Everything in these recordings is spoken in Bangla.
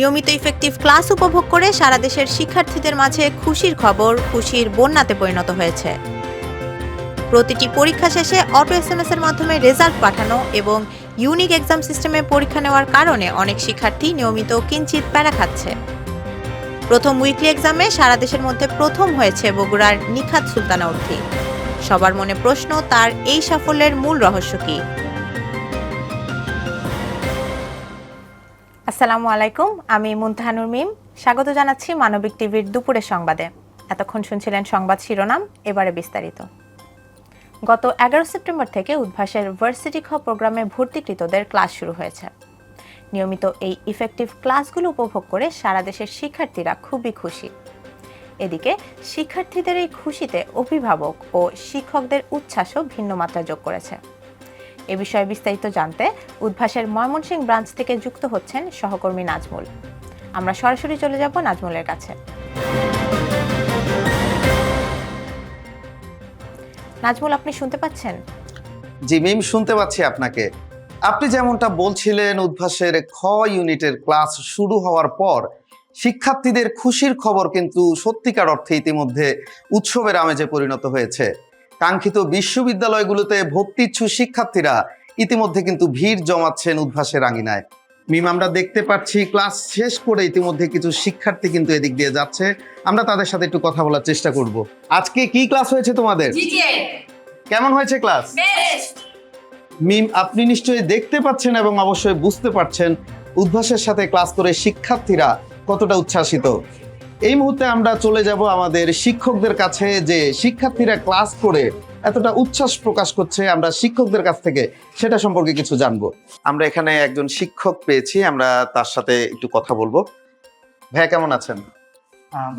নিয়মিত ইফেক্টিভ ক্লাস উপভোগ করে সারা দেশের শিক্ষার্থীদের মাঝে খুশির খবর, খুশির বন্যাতে পরিণত হয়েছে। প্রতিটি পরীক্ষা শেষে অটো এসএমএস এর মাধ্যমে রেজাল্ট পাঠানো এবং ইউনিক এক্সাম সিস্টেমে পরীক্ষা নেওয়ার কারণে অনেক শিক্ষার্থী নিয়মিত কিঞ্চিত প্যারা খাচ্ছে। প্রথম উইকলি এক্সামে সারা দেশের মধ্যে প্রথম হয়েছে বগুড়ার নিখাত সুলতানা উর্থি সবার মনে প্রশ্ন, তার এই সাফল্যের মূল রহস্য কী? আসসালামু আলাইকুম, আমি মুনতাহানুর মিম। স্বাগত জানাচ্ছি মানবিক টিভির দুপুরের সংবাদে। এতক্ষণ শুনছিলেন সংবাদ শিরোনাম, এবারে বিস্তারিত। গত এগারো সেপ্টেম্বর থেকে উদ্ভাসের ভার্সিটি খ প্রোগ্রামে ভর্তিকৃতদের ক্লাস শুরু হয়েছে। নিয়মিত এই ইফেক্টিভ ক্লাসগুলো উপভোগ করে সারা দেশের শিক্ষার্থীরা খুবই খুশি। এদিকে, শিক্ষার্থীদের এই খুশিতে অভিভাবক ও শিক্ষকদের উচ্ছ্বাসও ভিন্ন মাত্রা যোগ করেছে। এ বিষয়ে বিস্তারিত জানতে উদ্ভাসের ময়মনসিংহ ব্রাঞ্চ থেকে যুক্ত হচ্ছেন সহকর্মী নাজমুল। আমরা সরাসরি চলে যাব নাজমুলের কাছে। নাজমুল, আপনি শুনতে পাচ্ছেন? জি, মিম, শুনতে পাচ্ছি আপনাকে। আপনি যেমনটা বলছিলেন, উদ্ভাসের খ ইউনিটের ক্লাস শুরু হওয়ার পর শিক্ষার্থীদের খুশির খবর কিন্তু সত্যিকার অর্থে ইতিমধ্যে উৎসবের আমেজে পরিণত হয়েছে। কাঙ্ক্ষিত বিশ্ববিদ্যালয়গুলোতে ভর্তিচ্ছু শিক্ষার্থীরা ইতিমধ্যে কিন্তু ভিড় জমাচ্ছেন উদ্ভাসের আঙিনায় মিম আমরা দেখতে পাচ্ছি ক্লাস শেষ করে ইতিমধ্যে কিছু শিক্ষার্থী কিন্তু এদিক দিয়ে যাচ্ছে। আমরা তাদের সাথে একটু কথা বলার চেষ্টা করব। আজকে কি ক্লাস হয়েছে তোমাদের? কেমন হয়েছে ক্লাস? মিম আপনি নিশ্চয়ই দেখতে পাচ্ছেন এবং অবশ্যই বুঝতে পারছেন উদ্ভাসের সাথে ক্লাস করে শিক্ষার্থীরা কতটা উচ্ছ্বাসিত। এই মুহূর্তে আমরা চলে যাব আমাদের শিক্ষকদের কাছে যে শিক্ষার্থীরা ক্লাস করে এতটা উচ্ছ্বাস প্রকাশ করছে আমরা শিক্ষকদের কাছ থেকে সেটা সম্পর্কে কিছু জানব। আমরা এখানে একজন শিক্ষক পেয়েছি আমরা তার সাথে একটু কথা বলব। ভাইয়া কেমন আছেন?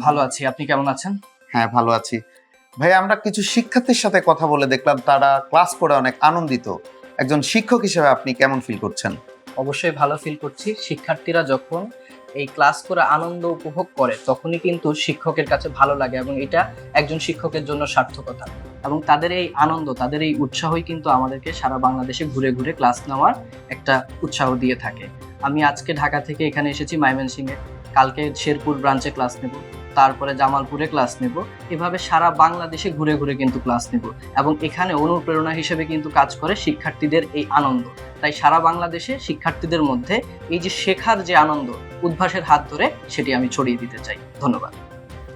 ভালো আছি। আপনি কেমন আছেন? হ্যাঁ ভালো আছি। ভাই আমরা কিছু শিক্ষার্থীর সাথে কথা বলে দেখলাম তারা ক্লাস করে অনেক আনন্দিত। একজন শিক্ষক হিসেবে আপনি কেমন ফিল করছেন? অবশ্যই ভালো ফিল করছি। শিক্ষার্থীরা যখন এই ক্লাস করে আনন্দ উপভোগ করে, তখনই কিন্তু শিক্ষকের কাছে ভালো লাগে এবং এটা একজন শিক্ষকের জন্য সার্থকতা এবং তাদের এই আনন্দ, তাদের এই উৎসাহই কিন্তু আমাদেরকে সারা বাংলাদেশে ঘুরে ঘুরে ক্লাস নেওয়ার একটা উৎসাহ দিয়ে থাকে। আমি আজকে ঢাকা থেকে এখানে এসেছি ময়মনসিংহে কালকে শেরপুর ব্রাঞ্চে ক্লাস নেব। তারপরে জামালপুরে ক্লাস নেব। এভাবে সারা বাংলাদেশে ঘুরে ঘুরে কিন্তু ক্লাস নেব। এবং এখানে অনুপ্রেরণা হিসেবে কিন্তু কাজ করে শিক্ষার্থীদের এই আনন্দ। তাই সারা বাংলাদেশে শিক্ষার্থীদের মধ্যে এই যে শেখার যে আনন্দ, উদ্ভাসের হাত ধরে সেটি আমি ছড়িয়ে দিতে চাই। ধন্যবাদ।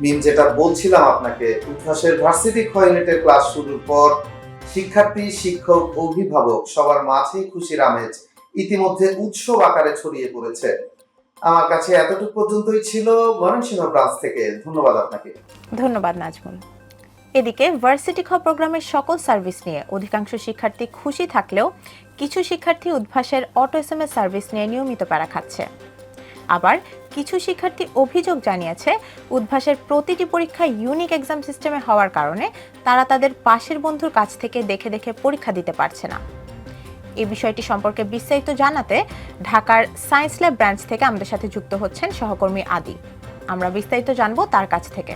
মিম, যেটা বলছিলাম আপনাকে, উদ্ভাসের ভার্সিটি খ ইউনিটের ক্লাস শুরুর পর শিক্ষার্থী, শিক্ষক, অভিভাবক সবার মাঝেই খুশির আমেজ ইতিমধ্যে উৎসব আকারে ছড়িয়ে পড়েছে। আমার কাছে এতটুকু পর্যন্তই ছিল ময়মনসিংহ ব্রাঞ্চ থেকে। ধন্যবাদ আপনাকে। ধন্যবাদ, নাজমুল। এদিকে ভার্সিটি খ প্রোগ্রামের সকল সার্ভিস নিয়ে অধিকাংশ শিক্ষার্থী খুশি থাকলেও কিছু শিক্ষার্থী উদ্ভাসের অটো এস সার্ভিস নিয়ে নিয়মিত প্যারা খাচ্ছে। আবার কিছু শিক্ষার্থী অভিযোগ জানিয়েছে, উদ্ভাসের প্রতিটি পরীক্ষা ইউনিক এক্সাম সিস্টেমে হওয়ার কারণে তারা তাদের পাশের বন্ধুর কাছ থেকে দেখে দেখে পরীক্ষা দিতে পারছে না। এই বিষয়টি সম্পর্কে বিস্তারিত জানাতে ঢাকার সায়েন্স ল্যাব ব্রাঞ্চ থেকে আমাদের সাথে যুক্ত হচ্ছেন সহকর্মী আদি। আমরা বিস্তারিত জানব তার কাছ থেকে।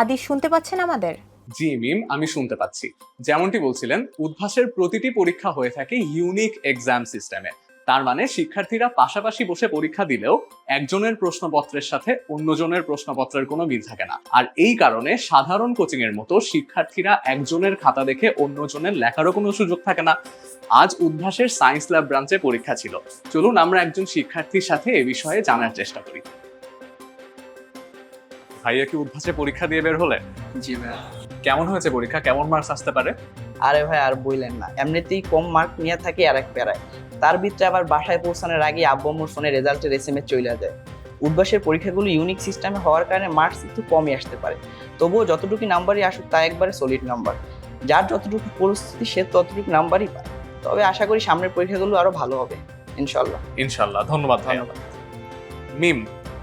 আদি, শুনতে পাচ্ছেন আমাদের? জি মিম, আমি শুনতে পাচ্ছি। যেমনটি বলছিলেন, উদ্ভাসের প্রতিটি পরীক্ষা হয়ে থাকে ইউনিক এক্সাম সিস্টেমে তার মানে শিক্ষার্থীরা পাশাপাশি বসে পরীক্ষা দিলেও একজনের প্রশ্নপত্রের সাথে অন্যজনের প্রশ্নপত্রের কোনো মিল থাকে না। আর এই কারণে সাধারণ কোচিং এর মতো শিক্ষার্থীরা একজনের খাতা দেখে অন্যজনের লেখারও কোনো সুযোগ থাকে না। আজ উদ্ভাসের সায়েন্স ল্যাব ব্রাঞ্চে পরীক্ষা ছিল। চলুন আমরা একজন শিক্ষার্থীর সাথে এ বিষয়ে জানার চেষ্টা করি। ভাইয়া কি উদ্ভাসে পরীক্ষা দিয়ে বের হলে জি ভাই কেমন হয়েছে পরীক্ষা? কেমন মার্কস আসতে পারে? আরে ভাই আর বললেন না। এমনিতেই কম মার্ক নিয়ে থাকি আর এক প্যারায়। তার ভিতরে আবার বাসায় পৌঁছানোর আগে আব্বু আম্মুর ফোনে রেজাল্টের এস এম এস চলে যায়। উদ্বাসের পরীক্ষাগুলো ইউনিক সিস্টেমে হওয়ার কারণে মার্কস একটু কমই আসতে পারে। তবুও যতটুকু নাম্বারই আসুক তা একবারে সলিড নাম্বার যার যতটুকু পরিস্থিতি সে ততটুকু নাম্বারই পায়। তবে আশা করি সামনের পরীক্ষাগুলো আরও ভালো হবে। ইনশাল্লাহ ইনশাল্লাহ ধন্যবাদ ধন্যবাদ। মিম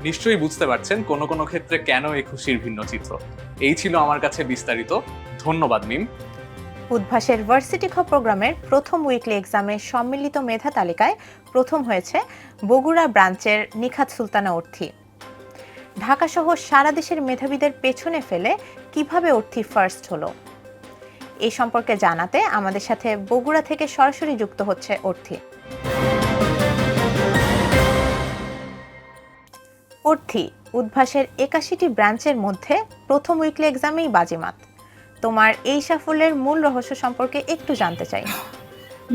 নিশ্চয়ই বুঝতে পারছেন কোন কোন ক্ষেত্রে কেন এই খুশির ভিন্ন চিত্র? এই ছিল আমার কাছে বিস্তারিত। ধন্যবাদ, মিম। উদ্ভাসের ভার্সিটি খ প্রোগ্রামের প্রথম উইকলি এক্সামে সম্মিলিত মেধা তালিকায় প্রথম হয়েছে বগুড়া ব্রাঞ্চের নিখাত সুলতানা অর্থী। ঢাকা সহ সারা দেশের মেধাবীদের পেছনে ফেলে কীভাবে অর্থী ফার্স্ট হলো? এই সম্পর্কে জানাতে আমাদের সাথে বগুড়া থেকে সরাসরি যুক্ত হচ্ছে অর্থী। অর্থি উদ্ভাসের একাশিটি ব্রাঞ্চের মধ্যে প্রথম উইকলি এক্সামেই বাজিমাত। তোমার এই সাফল্যের মূল রহস্য সম্পর্কে একটু জানতে চাই।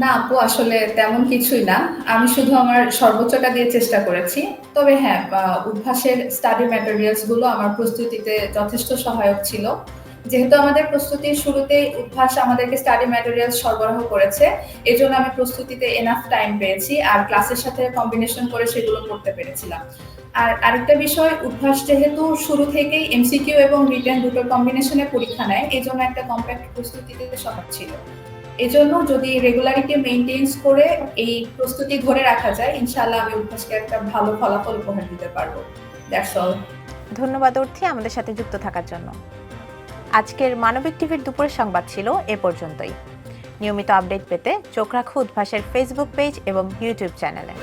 না আপু, আসলে তেমন কিছুই না। আমি শুধু আমার সর্বোচ্চটা দিয়ে চেষ্টা করেছি। তবে হ্যাঁ উদ্ভাসের স্টাডি ম্যাটেরিয়ালসগুলো আমার প্রস্তুতিতে যথেষ্ট সহায়ক ছিল। যেহেতু আমাদের প্রস্তুতির শুরুতেই উদ্ভাস আমাদেরকে স্টাডি ম্যাটেরিয়াল সরবরাহ করেছে, এজন্য আমি প্রস্তুতিতে এনাফ টাইম পেয়েছি আর ক্লাসের সাথে কম্বিনেশন করে সেগুলো করতে পেরেছিলাম। আর আরেকটা বিষয়, উদ্ভাস যেহেতু শুরু থেকেই এমসিকিউ এবং রিটেন দুটোর কম্বিনেশনে পরীক্ষা নেয় এই জন্য একটা কম্প্যাক্ট প্রস্তুতিতে সহজ ছিল। এজন্য যদি রেগুলারিটি মেনটেন্স করে এই প্রস্তুতি ধরে রাখা যায়, ইনশাআল্লাহ আমি উদ্ভাসকে একটা ভালো ফলাফল উপহার দিতে পারব। দ্যাটস অল ধন্যবাদ অর্থী আমাদের সাথে যুক্ত থাকার জন্য। আজকের মানবিক টিভির দুপুরের সংবাদ ছিল এ পর্যন্তই। নিয়মিত আপডেট পেতে চোখ রাখো উদ্ভাসের ফেসবুক পেজ এবং ইউটিউব চ্যানেলে